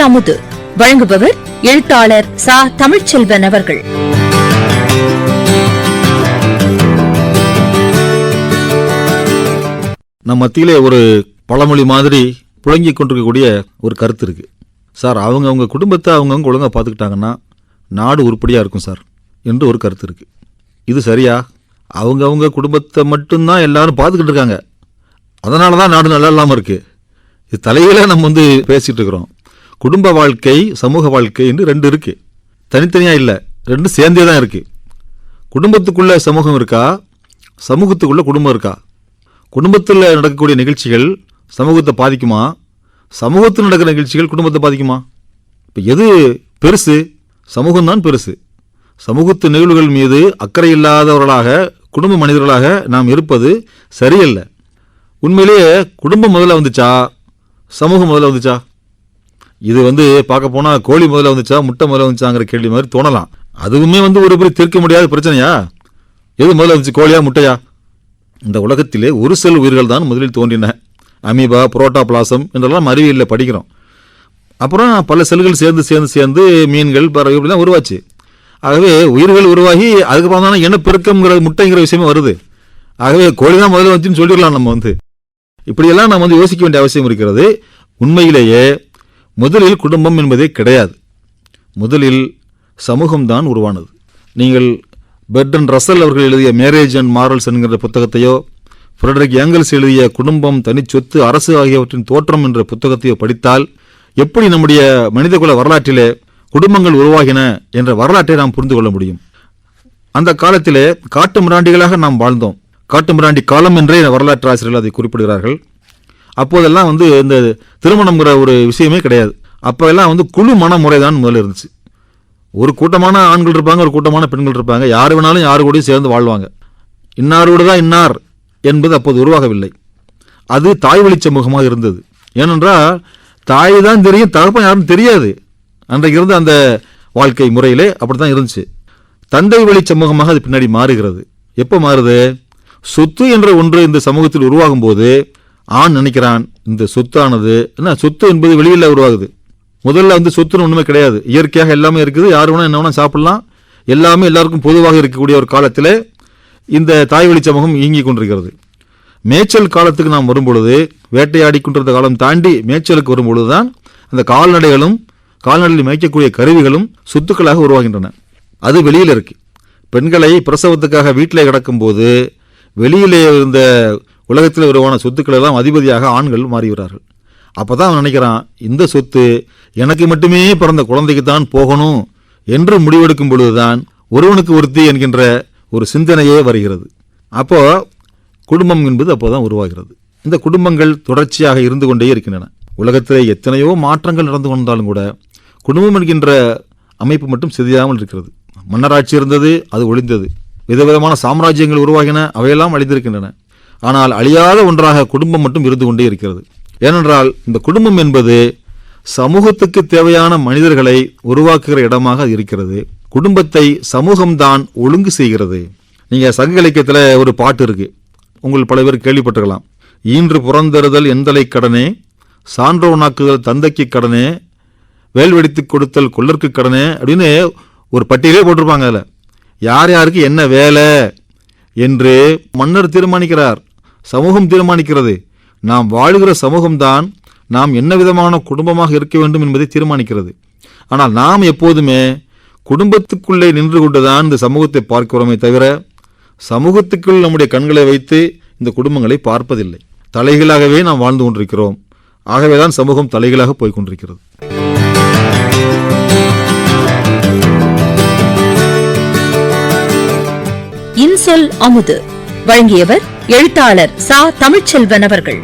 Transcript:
இன்சொல் அமுது வழங்குபவர் எழுத்தாளர் சா தமிழ்ச்செல்வன் அவர்கள். நம் மத்தியிலே ஒரு பழமொழி மாதிரி புழங்கி கொண்டிருக்கக்கூடிய ஒரு கருத்து இருக்கு. சார் அவங்க அவங்க குடும்பத்தை அவங்கவுங்க ஒழுங்காக பார்த்துக்கிட்டாங்கன்னா நாடு உருப்படியாக இருக்கும் சார் என்று ஒரு கருத்து இருக்கு. இது சரியா? அவங்கவுங்க குடும்பத்தை மட்டும்தான் எல்லாரும் பார்த்துக்கிட்டு இருக்காங்க. அதனால தான் நாடு நல்லா இல்லாமல் இருக்கு. இது தலையில நம்ம வந்து பேசிகிட்டு இருக்கிறோம். குடும்ப வாழ்க்கை சமூக வாழ்க்கை என்று ரெண்டு இருக்கு. தனித்தனியாக இல்லை ரெண்டும் சேர்ந்தே தான் இருக்கு. குடும்பத்துக்குள்ளே சமூகம் இருக்கா? சமூகத்துக்குள்ளே குடும்பம் இருக்கா? குடும்பத்தில் நடக்கக்கூடிய நிகழ்ச்சிகள் சமூகத்தை பாதிக்குமா? சமூகத்தில் நடக்கிற நிகழ்ச்சிகள் குடும்பத்தை பாதிக்குமா? இப்போ எது பெருசு? சமூகம்தான் பெருசு. சமூகத்து நிகழ்வுகள் மீது அக்கறை இல்லாதவர்களாக குடும்ப மனிதர்களாக நாம் இருப்பது சரியல்ல. உண்மையிலேயே குடும்பம் முதல்ல வந்துச்சா? சமூகம் முதல்ல வந்துச்சா? இது வந்து பார்க்க போனால் கோழி முதல்ல வந்துச்சா முட்டை முதல்ல வந்துச்சாங்கிற கேள்வி மாதிரி தோணலாம். அதுவுமே வந்து ஒரு பெரிய தீர்க்க முடியாத பிரச்சனையா? எது முதல்ல வந்துச்சு கோழியா முட்டையா? இந்த உலகத்திலே ஒரு செல் உயிர்கள் தான் முதலில் தோன்றின. அமீபா புரோட்டா பிளாசம் என்றெல்லாம் அறிவியலில் படிக்கிறோம். அப்புறம் பல செல்கள் சேர்ந்து சேர்ந்து சேர்ந்து மீன்கள் பறவை இப்படிலாம் உருவாச்சு. ஆகவே உயிர்கள் உருவாகி அதுக்கப்புறம் தானே இனப்பெருக்கம்ங்கிற முட்டைங்கிற விஷயமே வருது. ஆகவே கோழி தான் முதல்ல வந்துச்சுன்னு சொல்லிடலாம் நம்ம வந்து. இப்படியெல்லாம் நம்ம வந்து யோசிக்க வேண்டிய அவசியம் இருக்கிறது. உண்மையிலேயே முதலில் குடும்பம் என்பதே கிடையாது. முதலில் சமூகம்தான் உருவானது. நீங்கள் பெர்டன் ரசல் அவர்கள் எழுதிய மேரேஜ் அண்ட் மாரல்ஸ் என்கிற புத்தகத்தையோ ஃப்ரெடரிக் ஏங்கல்ஸ் எழுதிய குடும்பம் தனிச்சொத்து அரசு ஆகியவற்றின் தோற்றம் என்ற புத்தகத்தையோ படித்தால் எப்படி நம்முடைய மனிதகுல வரலாற்றிலே குடும்பங்கள் உருவாகின என்ற வரலாற்றை நாம் புரிந்து கொள்ள முடியும். அந்த காலத்திலே காட்டு மிராண்டிகளாக நாம் வாழ்ந்தோம். காட்டு மிராண்டி காலம் என்றே வரலாற்று ஆசிரியர்கள் அதை குறிப்பிடுகிறார்கள். அப்போதெல்லாம் வந்து இந்த திருமணம்ங்கிற ஒரு விஷயமே கிடையாது. அப்போ எல்லாம் வந்து குழு மன முறைதான் முதல்ல இருந்துச்சு. ஒரு கூட்டமான ஆண்கள் இருப்பாங்க ஒரு கூட்டமான பெண்கள் இருப்பாங்க. யார் வேணாலும் யாரு கூடயும் சேர்ந்து வாழ்வாங்க. இன்னாரோடு தான் இன்னார் என்பது அப்போது உருவாகவில்லை. அது தாய் வழி சமூகமாக இருந்தது. ஏனென்றால் தாய் தான் தெரியும் தகப்பன் யாரும் தெரியாது. அன்றைக்கு இருந்த அந்த வாழ்க்கை முறையிலே அப்படி தான் இருந்துச்சு. தந்தை வழி சமூகமாக அது பின்னாடி மாறுகிறது. எப்போ மாறுது? சொத்து என்ற ஒன்று இந்த சமூகத்தில் உருவாகும் போது ஆண் நினைக்கிறான் இந்த சொத்தானது என்ன சொத்து என்பது வெளியில் உருவாகுது. முதல்ல வந்து சொத்துன்னு ஒன்றுமே கிடையாது. இயற்கையாக எல்லாமே இருக்குது. யார் வேணால் என்ன வேணால் சாப்பிடலாம். எல்லாமே எல்லாருக்கும் பொதுவாக இருக்கக்கூடிய ஒரு காலத்தில் இந்த தாய் வழி சமூகம் இயங்கி கொண்டிருக்கிறது. மேய்ச்சல் காலத்துக்கு நாம் வரும்பொழுது வேட்டையாடி கொண்டிருந்த காலம் தாண்டி மேய்ச்சலுக்கு வரும்பொழுது தான் அந்த கால்நடைகளும் கால்நடையில் மேய்க்கக்கூடிய கருவிகளும் சொத்துக்களாக உருவாகின்றன. அது வெளியில் இருக்குது பெண்களை பிரசவத்துக்காக வீட்டிலே கிடக்கும்போது வெளியிலே இருந்த உலகத்தில் உருவான சொத்துக்கள் எல்லாம் அதிபதியாக ஆண்கள் மாறிவிடுறார்கள் அப்போ தான் அவன் நினைக்கிறான் இந்த சொத்து எனக்கு மட்டுமே பிறந்த குழந்தைக்கு தான் போகணும் என்று முடிவெடுக்கும் பொழுதுதான் ஒருவனுக்கு ஒருத்தி என்கின்ற ஒரு சிந்தனையே வருகிறது. அப்போ குடும்பம் என்பது அப்போதான் உருவாகிறது. இந்த குடும்பங்கள் தொடர்ச்சியாக இருந்து கொண்டே இருக்கின்றன. உலகத்தில் எத்தனையோ மாற்றங்கள் நடந்து கொண்டாலும் கூட குடும்பம் என்கின்ற அமைப்பு மட்டும் சிதையாமல் இருக்கிறது. மன்னராட்சி இருந்தது அது ஒளிந்தது விதவிதமான சாம்ராஜ்யங்கள் உருவாகின அவையெல்லாம் அழிந்திருக்கின்றன. ஆனால் அழியாத ஒன்றாக குடும்பம் மட்டும் இருந்து கொண்டே இருக்கிறது. ஏனென்றால் இந்த குடும்பம் என்பது சமூகத்துக்கு தேவையான மனிதர்களை உருவாக்குகிற இடமாக இருக்கிறது. குடும்பத்தை சமூகம்தான் ஒழுங்கு செய்கிறது. நீங்கள் சங்க இலக்கியத்தில் ஒரு பாட்டு இருக்குது உங்கள் பல பேர் கேள்விப்பட்டிருக்கலாம். ஈன்று புறந்தறுதல் எந்தலை கடனே சான்றோனாக்குதல் தந்தைக்கு கடனே வேல் வெடித்து கொடுத்தல் கொள்ளற்கு கடனே அப்படின்னு ஒரு பட்டியலே போட்டிருப்பாங்க அதில். யார் யாருக்கு என்ன வேலை என்று மன்னர் தீர்மானிக்கிறார். சமூகம் தீர்மானிக்கிறது. நாம் வாழுகிற சமூகம்தான் நாம் என்ன விதமான குடும்பமாக இருக்க வேண்டும் என்பதை தீர்மானிக்கிறது. ஆனால் நாம் எப்போதுமே குடும்பத்துக்குள்ளே நின்று கொண்டுதான் இந்த சமூகத்தை பார்க்கிறோமே தவிர சமூகத்துக்குள் நம்முடைய கண்களை வைத்து இந்த குடும்பங்களை பார்ப்பதில்லை. தலைகளாகவே நாம் வாழ்ந்து கொண்டிருக்கிறோம். ஆகவேதான் சமூகம் தலைகளாக போய்கொண்டிருக்கிறது இன்சொல் அமுது. வழங்கியவர் எழுத்தாளர் சா தமிழ்ச்செல்வன் அவர்கள்.